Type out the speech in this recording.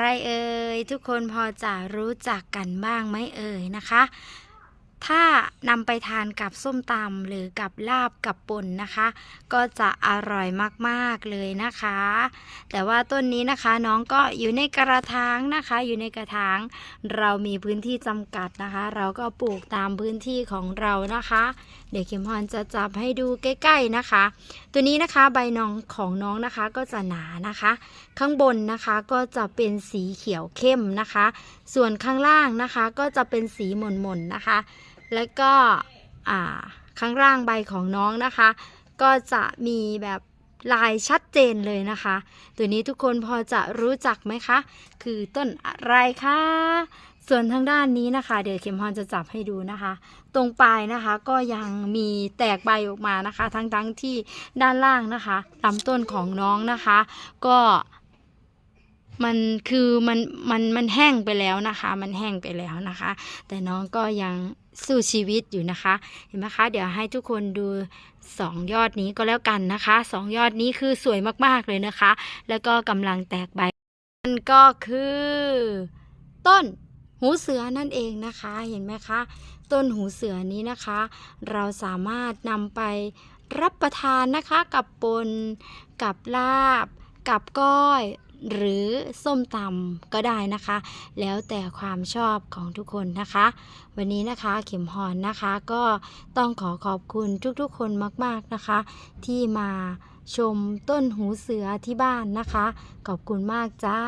อะไรเอ่ยทุกคนพอจะรู้จักกันบ้างไหมเอ่ยนะคะ ถ้านำไปทานกับส้มตำหรือกับลาบกับป่นนะคะ ก็จะอร่อยมากๆเลยนะคะ แต่ว่าต้นนี้นะคะน้องก็อยู่ในกระถางนะคะ อยู่ในกระถางเรามีพื้นที่จำกัดนะคะ เราก็ปลูกตามพื้นที่ของเรานะคะ เดี๋ยวเข็มพรจะจับให้ดูใกล้ๆนะคะ ตัวนี้นะคะใบน้องของน้องนะคะก็จะหนานะคะ ข้างบนนะคะก็จะเป็นสีเขียวเข้มนะคะ ส่วนข้างล่างนะคะก็จะเป็นสีหม่นๆนะคะ แล้วก็ข้างล่างใบของน้องนะคะ ก็จะมีแบบลายชัดเจนเลยนะคะ ตัวนี้ทุกคนพอจะรู้จักไหมคะ คือต้นอะไรคะ ส่วนทางด้านนี้นะคะ เดี๋ยวเข็มพรจะจับให้ดูนะคะ ตรงปลายนะคะก็ยังมีแตกใบออกมานะคะ ทั้งๆที่ด้านล่างนะคะลำต้นของน้องนะคะ ก็ มันคือมันมันมันแห้งไปแล้วนะคะ มันแห้งไปแล้วนะคะ แต่น้องก็ยังสู้ชีวิตอยู่นะคะ เห็นไหมคะ เดี๋ยวให้ทุกคนดูสองยอดนี้ก็แล้วกันนะคะสองยอดนี้คือสวยมากๆเลยนะคะ แล้วก็กำลังแตกใบนั่นก็คือ ต้นหูเสือนั่นเองนะคะ เห็นไหมคะ ต้นหูเสือนี้นะคะ เราสามารถนำไปรับประทานนะคะ กับปนกับลาบ กับก้อย หรือส้มตำก็ได้นะคะ แล้วแต่ความชอบของทุกคนนะคะ วันนี้นะคะเข็มหอนนะคะก็ต้องขอขอบคุณทุกๆ คนมากๆนะคะ ที่มาชมต้นหูเสือที่บ้านนะคะ ขอบคุณมากจ้า